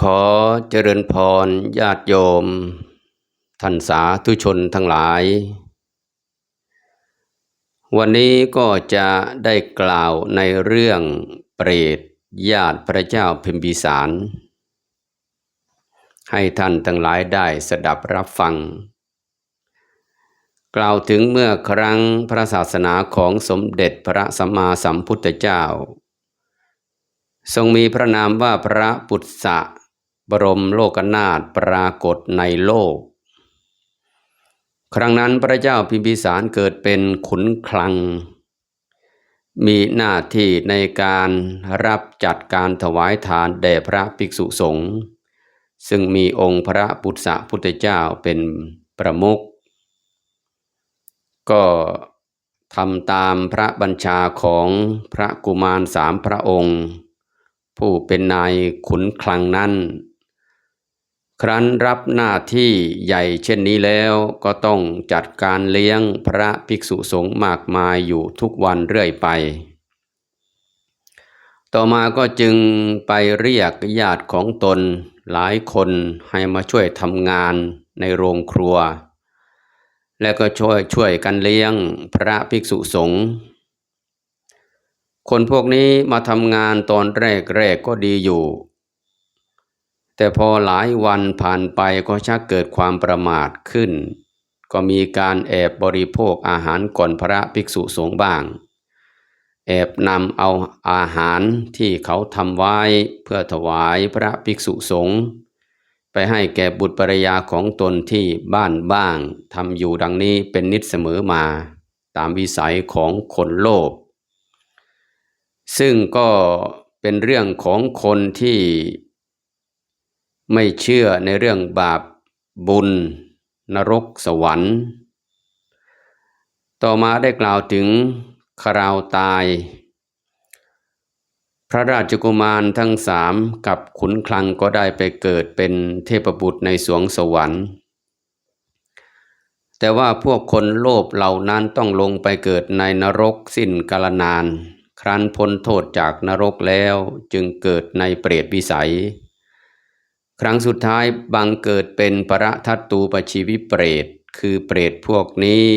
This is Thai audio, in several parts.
ขอเจริญพรญาติโยม ท่านสาธุชนทั้งหลาย วันนี้ก็จะได้กล่าวในเรื่องเปรตญาติพระเจ้าพิมพิสาร ให้ท่านทั้งหลายได้สดับรับฟัง กล่าวถึงเมื่อครั้งพระศาสนาของสมเด็จพระสัมมาสัมพุทธเจ้าทรงมีพระนามว่าพระปุตสะ บรมโลกนาถปรากฏในโลก ครั้งนั้นพระเจ้าพิมพิสารเกิดเป็นขุนคลัง มีหน้าที่ในการรับจัดการถวายทานแด่พระภิกษุสงฆ์ซึ่งมีองค์พระปุตสะพุทธเจ้าเป็นประมุขก็ทำตามพระบัญชาของพระกุมารสามพระองค์ ผู้เป็นนายขุนคลังนั้น ครั้นรับหน้าที่ใหญ่เช่นนี้แล้วก็ต้องจัดการเลี้ยงพระภิกษุสงฆ์มากมายอยู่ทุกวันเรื่อยไป ต่อมาก็จึงไปเรียกญาติของตนหลายคนให้มาช่วยทำงานในโรงครัว และก็ช่วยช่วยกันเลี้ยงพระภิกษุสงฆ์คนพวกนี้มาทำงานตอนแรกแรกก็ดีอยู่ แต่พอหลายวันผ่านไปก็ชักเกิดความประมาทขึ้น ก็มีการแอบบริโภคอาหารก่อนพระภิกษุสงฆ์บ้าง แอบนำเอาอาหารที่เขาทำไว้เพื่อถวายพระภิกษุสงฆ์ไปให้แก่บุตรภรยาของตนที่บ้านบ้างทำอยู่ดังนี้เป็นนิดเสมอมา ตามวิสัยของคนโลภซึ่งก็เป็นเรื่องของคนที่ ไม่เชื่อในเรื่องบาปบุญ นรกสวรรค์ ต่อมาได้กล่าวถึงคราวตาย พระราชกุมารทั้งสามกับขุนคลังก็ได้ไปเกิดเป็นเทพบุตรในสวงสวรรค์ แต่ว่าพวกคนโลภเหล่านั้นต้องลงไปเกิดในนรกสิ้นกาลนาน ครั้นพ้นโทษจากนรกแล้วจึงเกิดในเปรตวิสัย ครั้งสุดท้ายบังเกิดเป็นประทัตตูปชีวิเปรต คือเปรตพวกนี้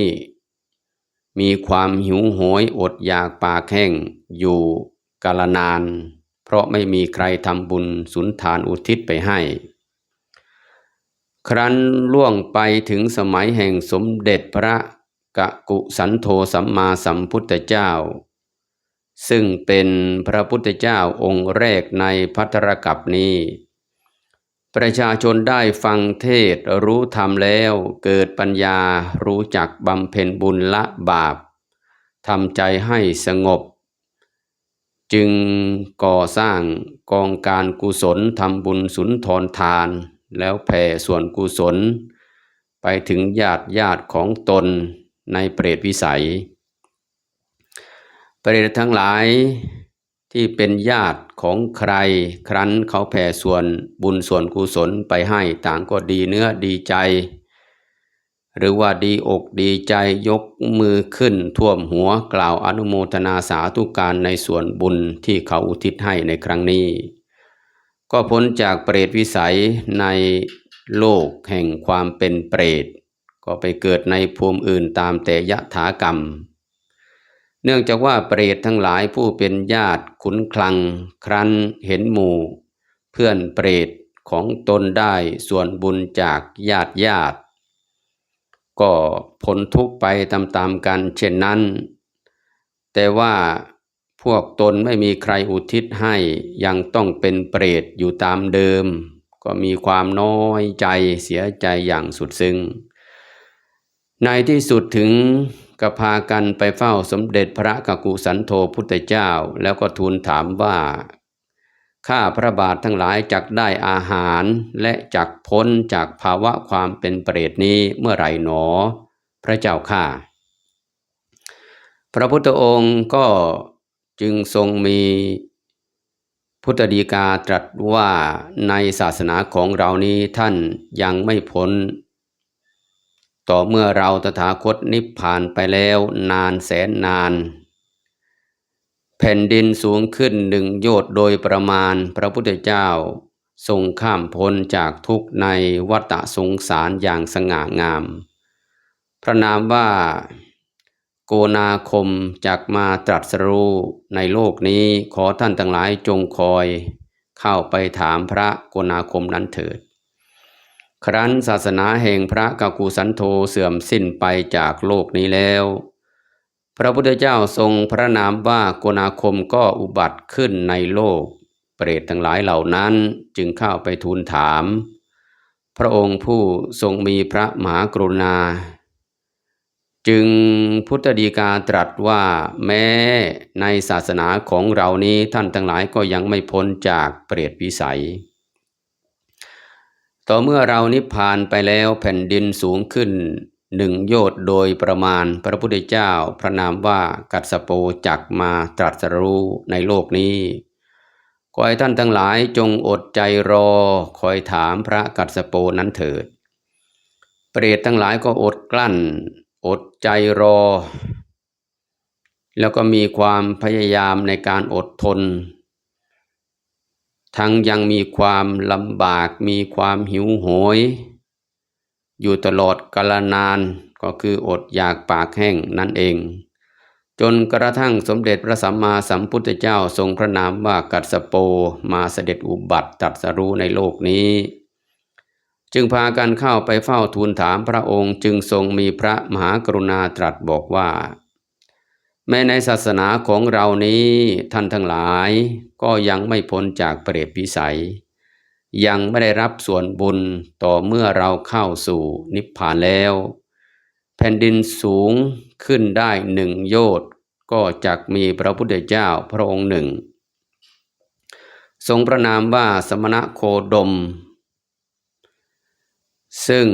มีความหิวโหยอดอยากปากแห้งอยู่กาลนาน เพราะไม่มีใครทำบุญสุนทานอุทิศไปให้ ครั้นล่วงไปถึงสมัยแห่งสมเด็จพระกะกุสันโธสัมมาสัมพุทธเจ้า ซึ่งเป็นพระพุทธเจ้าองค์แรกในพัทรกับนี้ ประชาชนได้ฟังเทศรู้ธรรมแล้ว เกิดปัญญารู้จักบำเพ็ญบุญละบาปทำใจให้สงบ จึงก่อสร้างกองการกุศลทำบุญสุนทรทาน แล้วแผ่ส่วนกุศล ไปถึงญาติญาติของตนในเปรตวิสัย เปรตทั้งหลาย ที่เป็นญาติของใครครั้นเขาแผ่ส่วนบุญส่วนกุศลไปให้ต่างก็ดีเนื้อดีใจ หรือว่าดีอกดีใจยกมือขึ้นท่วมหัวกล่าวอนุโมทนาสาธุการในส่วนบุญที่เขาอุทิศให้ในครั้งนี้ ก็พ้นจากเปรตวิสัยในโลกแห่งความเป็นเปรต ก็ไปเกิดในภูมิอื่นตามแต่ยะถากรรม เนื่องจากว่าเปรตทั้งหลายผู้เป็นญาติขุนคลัง ครั้นเห็นหมู่ เพื่อนเปรตของตนได้ส่วนบุญจากญาติญาติ ก็พ้นทุกไปตามๆกันเช่นนั้น แต่ว่าพวกตนไม่มีใครอุทิศให้ยังต้องเป็นเปรตอยู่ตามเดิม ก็มีความน้อยใจเสียใจอย่างสุดซึ้งในที่สุดถึง ก็พากันไปเฝ้าสมเด็จพระกกุสันโธพุทธเจ้า แล้วก็ทูลถามว่า ข้าพระบาททั้งหลายจักได้อาหารและจักพ้นจากภาวะความเป็นเปรตนี้เมื่อไหร่หนอ พระเจ้าข้าพระพุทธองค์ก็จึงทรงมีพุทธดีกาตรัสว่าในศาสนาของเรานี้ท่านยังไม่พ้น ต่อเมื่อเราตถาคตนิพพานไปแล้วนานแสนนาน แผ่นดินสูงขึ้นหนึ่งโยชน์โดยประมาณพระพุทธเจ้า ทรงข้ามพ้นจากทุกข์ในวัฏสงสารอย่างสง่างาม พระนามว่าโกนาคมจากมาตรัสรู้ในโลกนี้ขอท่านทั้งหลายจงคอย เข้าไปถามพระโกนาคมนั้นเถิด ครั้นศาสนาแห่งพระกากูสันโธเสื่อมสิ้นไปจากโลกนี้แล้ว พระพุทธเจ้าทรงพระนามว่าโกนาคมก็อุบัติขึ้นในโลก เปรตทั้งหลายเหล่านั้นจึงเข้าไปทูลถาม พระองค์ผู้ทรงมีพระมหากรุณา จึงพุทธดีกาตรัสว่าแม้ในศาสนาของเรานี้ท่านทั้งหลายก็ยังไม่พ้นจากเปรตวิสัย ต่อเมื่อเรานิพพานไปแล้วแผ่นดินสูงขึ้นหนึ่งโยชน์โดยประมาณพระพุทธเจ้าพระนามว่ากัสสโปจักมาตรัสรู้ในโลกนี้ขอให้ท่านทั้งหลายจงอดใจรอคอยถามพระกัสโปนั้นเถิด เปรตทั้งหลายก็อดกลั้น อดใจรอ แล้วก็มีความพยายามในการอดทน ทั้งยังมีความลำบากมีความหิวโหย อยู่ตลอดกาลนานก็คืออดอยากปากแห้งนั่นเอง จนกระทั่งสมเด็จพระสัมมาสัมพุทธเจ้าทรงพระนามว่ากัสโปมาเสด็จอุบัติตรัสรู้ในโลกนี้ จึงพากันเข้าไปเฝ้าทูลถามพระองค์จึงทรงมีพระมหากรุณาตรัสบอกว่า แม้ในศาสนาของเรานี้ท่านทั้งหลายก็ยังไม่พ้นจากเปรตวิสัย ยังไม่ได้รับส่วนบุญต่อเมื่อเราเข้าสู่นิพพานแล้ว แผ่นดินสูงขึ้นได้หนึ่งโยชน์ก็จักมีพระพุทธเจ้าพระองค์หนึ่ง ทรงประนามว่าสมณะโคดม ซึ่ง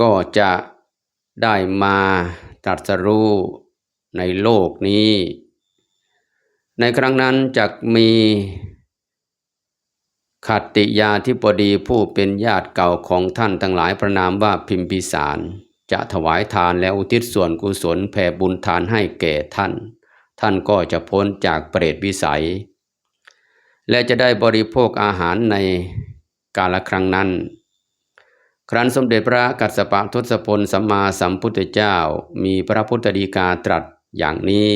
ก็จะได้มาตรัสรู้ ในโลกนี้ ในครั้งนั้นจักมีขัตติยาธิปดีผู้เป็นญาติเก่าของท่านทั้งหลายประนามว่าพิมพิสาร จะถวายทานและอุทิศส่วนกุศลแผ่บุญทานให้แก่ท่าน ท่านก็จะพ้นจากเปรตวิสัย และจะได้บริโภคอาหารในกาลครั้งนั้น ครั้นสมเด็จพระกัสสปะทศพลสัมมาสัมพุทธเจ้ามีพระพุทธดีกาตรัส อย่างนี้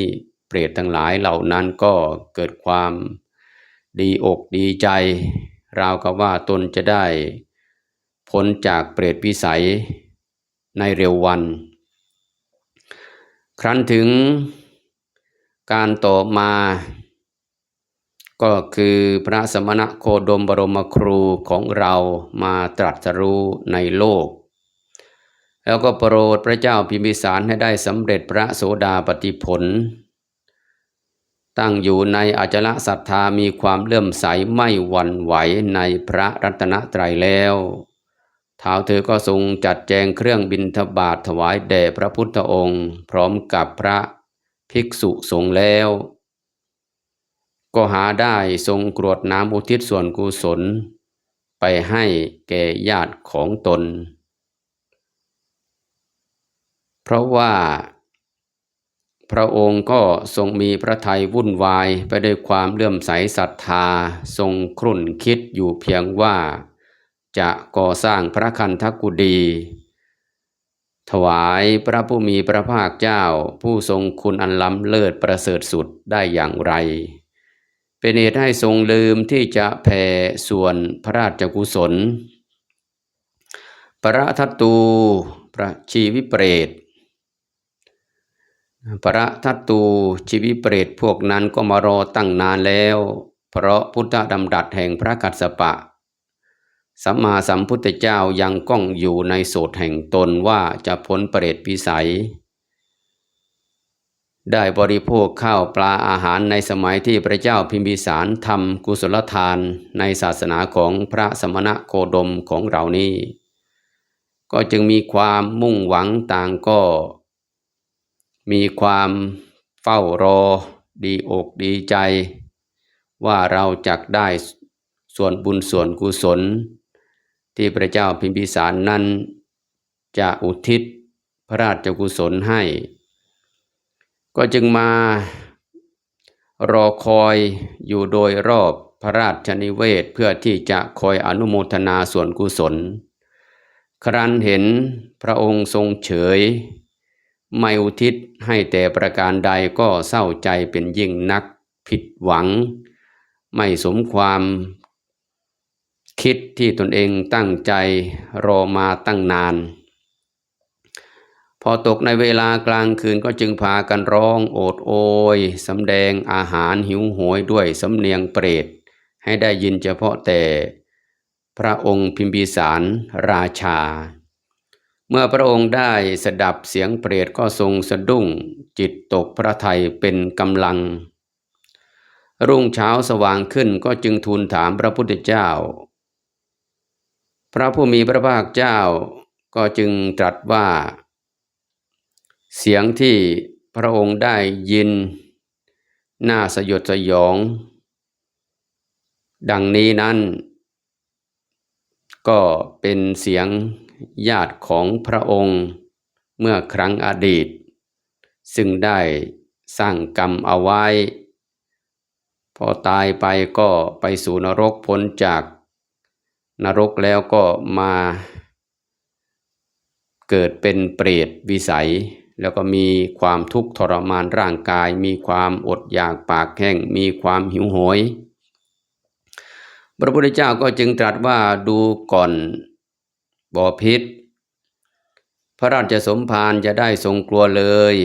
เปรตทั้งหลายเหล่านั้นก็เกิดความดีอกดีใจ ราวกับว่าตนจะได้พ้นจากเปรตวิสัยในเร็ววัน ครั้นถึงการต่อมา ก็คือพระสมณะโคดมบรมครูของเรามาตรัสรู้ในโลก แล้วก็โปรดพระเจ้าพิมพิสารให้ได้สำเร็จพระโสดาปฏิผล ตั้งอยู่ในอาจละศรัทธามีความเลื่อมใสไม่หวั่นไหวในพระรัตนตรัยแล้วท้าวเธอก็ทรงจัดแจงเครื่องบินทบาทถวายแด่พระพุทธองค์ พร้อมกับพระภิกษุสงฆ์แล้ว ก็หาได้ทรงกรวดน้ำอุทิศส่วนกุศล ไปให้แก่ญาติของตน เพราะว่า พระองค์ก็ทรงมีพระทัยวุ่นวายไปด้วยความเลื่อมใสศรัทธา ทรงครุ่นคิดอยู่เพียงว่า จะก่อสร้างพระคันธกุฎีถวายพระผู้มีพระภาคเจ้าผู้ทรงคุณอันล้ำเลิศประเสริฐสุดได้อย่างไร เป็นเหตุให้ทรงลืมที่จะแผ่ส่วนพระราชกุศลประทัตตูประชีวิเปรต ประทัตตูชีวิเปรตพวกนั้นก็มารอตั้งนานแล้ว เพราะพุทธดำรัสแห่งพระกัสสปะ สัมมาสัมพุทธเจ้ายังก้องอยู่ในโสดแห่งตนว่าจะพ้นเปรตพิสัย ได้บริโภคข้าวปลาอาหารในสมัยที่พระเจ้าพิมพิสารทำกุศลทานในศาสนาของพระสมณะโคดมของเรานี้ ก็จึงมีความมุ่งหวังต่างก็ มีความเฝ้ารอ ดีอกดีใจ ว่าเราจักได้ส่วนบุญส่วนกุศล ที่พระเจ้าพิมพิสารนั้น จะอุทิศพระราชกุศลให้ ก็จึงมารอคอยอยู่โดยรอบพระราชนิเวศเพื่อที่จะคอยอนุโมทนาส่วนกุศล ครั้นเห็นพระองค์ทรงเฉย ไม่อุทิศให้แต่ประการใดก็เศร้าใจเป็นยิ่งนักผิดหวัง ไม่สมความคิดที่ตนเองตั้งใจรอมาตั้งนาน พอตกในเวลากลางคืนก็จึงพากันร้องโอดโอยสำแดงอาหารหิวโหยด้วยสำเนียงเปรต ให้ได้ยินเฉพาะแต่พระองค์พิมพิสารราชา เมื่อพระองค์ได้สดับเสียงเปรตก็ทรงสะดุ้ง จิตตกพระทัยเป็นกำลัง รุ่งเช้าสว่างขึ้นก็จึงทูลถามพระพุทธเจ้า พระผู้มีพระภาคเจ้าก็จึงตรัสว่า เสียงที่พระองค์ได้ยิน น่าสยดสยอง ดังนี้นั้น ก็เป็นเสียง ญาติของพระองค์เมื่อครั้งอดีต ซึ่งได้สร้างกรรมเอาไว้ พอตายไปก็ไปสู่นรกพ้นจากนรกแล้วก็มาเกิดเป็นเปรตวิสัย แล้วก็มีความทุกข์ทรมานร่างกาย มีความอดอยากปากแห้งมีความหิวโหย พระพุทธเจ้าก็จึงตรัสว่าดูก่อน บ่อพิษ พระราชสมภารจะได้ทรงกลัวเลย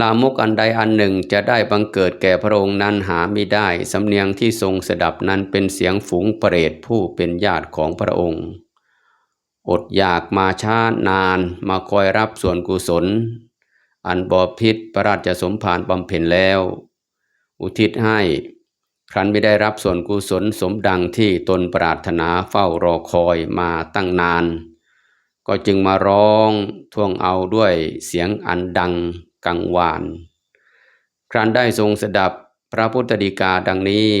ลามกอันใดอันหนึ่งจะได้บังเกิดแก่พระองค์นั้นหาไม่ได้ สำเนียงที่ทรงสดับนั้นเป็นเสียงฝูงเปรตผู้เป็นญาติของพระองค์ อดอยากมาช้านานมาคอยรับส่วนกุศล อันบอพิษพระราชสมภารบำเพ็ญแล้ว อุทิศให้ ครั้นไม่ได้รับส่วนกุศลสมดังที่ตนปรารถนาเฝ้ารอคอยมาตั้งนาน ก็จึงมาร้องท่วงเอาด้วยเสียงอันดังกังวาน ครั้นได้ทรงสดับพระพุทธดีกาดังนี้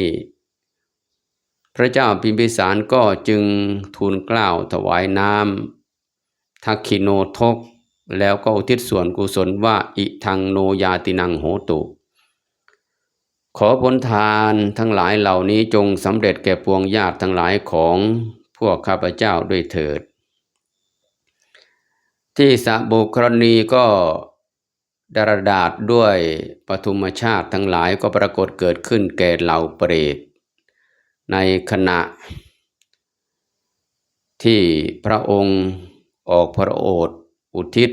พระเจ้าพิมพิสารก็จึงทูลกล้าวถวายน้ำทักขิโนทกแล้วก็อุทิศส่วนกุศลว่าอิทังโนยาตินังโหตุ ขอผลทานทั้งหลายเหล่านี้จงสำเร็จแก่ปวงญาติทั้งหลายของพวกข้าพเจ้าด้วยเถิด ที่สะบุครณีก็ดารดาษด้วยปฐุมชาติทั้งหลายก็ปรากฏเกิดขึ้นแก่เหล่าเปรต ในขณะ ที่พระองค์ออกพระโอษฐ์อุทิศ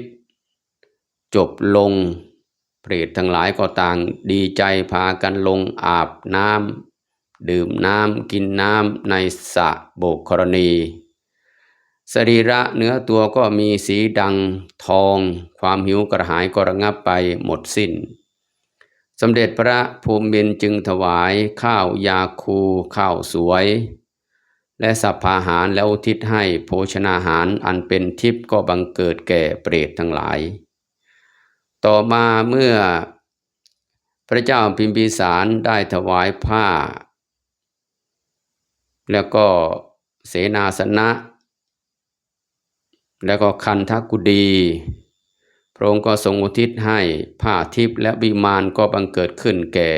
จบลง เปรตทั้งหลายก็ต่างดีใจพากันลงอาบน้ำดื่มน้ำกินน้ำในสระโบกกรณีสรีระเนื้อตัวก็มีสีดังทอง ความหิวกระหายก็ระงับไปหมดสิ้น สมเด็จพระภูมินทร์จึงถวายข้าวยาคูข้าวสวย และสัพพาหารแล้วทิศให้โภชนาหารอันเป็นทิพย์ก็บังเกิดแก่เปรตทั้งหลาย ต่อมาเมื่อพระเจ้าพิมพิสารได้ถวายผ้า แล้วก็เสนาสนะ แล้วก็คันทักกุดีพระองค์ก็ทรงอุทิศให้ผ้าทิพย์และวิมานก็บังเกิดขึ้นแก่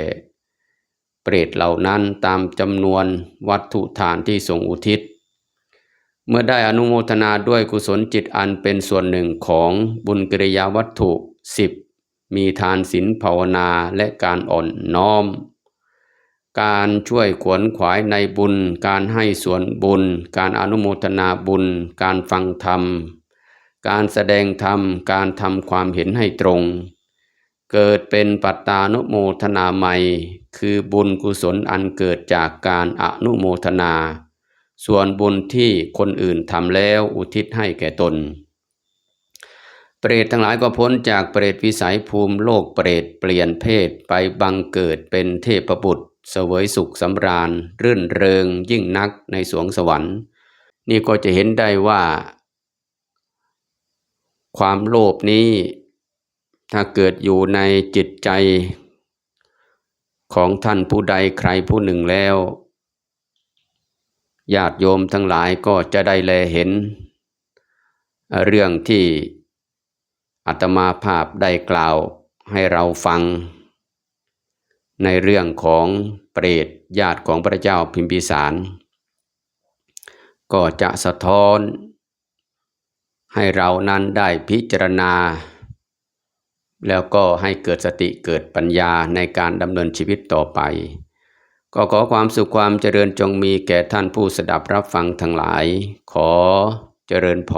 เปรตเหล่านั้นตามจำนวนวัตถุทานที่ทรงอุทิศ เมื่อได้อนุโมทนาด้วยกุศลจิตอันเป็นส่วนหนึ่งของบุญกิริยาวัตถุ สิบมีทานศีลภาวนาและการอ่อนน้อม การช่วยขวนขวายในบุญ การให้ส่วนบุญ การอนุโมทนาบุญ การฟังธรรม การแสดงธรรม การทำความเห็นให้ตรง เกิดเป็นปัตตานุโมทนาใหม่ คือบุญกุศลอันเกิดจากการอนุโมทนา ส่วนบุญที่คนอื่นทำแล้วอุทิศให้แก่ตน เปรตทั้งหลายก็พ้นจากเปรตวิสัยภูมิโลกเปรตเปลี่ยนเพศไปบังเกิดเป็นเทพบุตร เสวยสุขสำราญ รื่นเริงยิ่งนักในสวงสวรรค์ นี่ก็จะเห็นได้ว่า ความโลภนี้ถ้าเกิดอยู่ในจิตใจของท่านผู้ใดใครผู้หนึ่งแล้วญาติโยมทั้งหลายก็จะได้แลเห็น เรื่องที่ อาตมาภาพได้กล่าวให้เราฟัง ในเรื่องของเปรตญาติของพระเจ้าพิมพิสาร ก็จะสะท้อน ให้เรานั้นได้พิจารณา แล้วก็ให้เกิดสติเกิดปัญญาในการดำเนินชีวิตต่อไป ก็ขอความสุขความเจริญจงมีแก่ท่านผู้สดับรับฟังทั้งหลาย ขอเจริญพ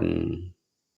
ร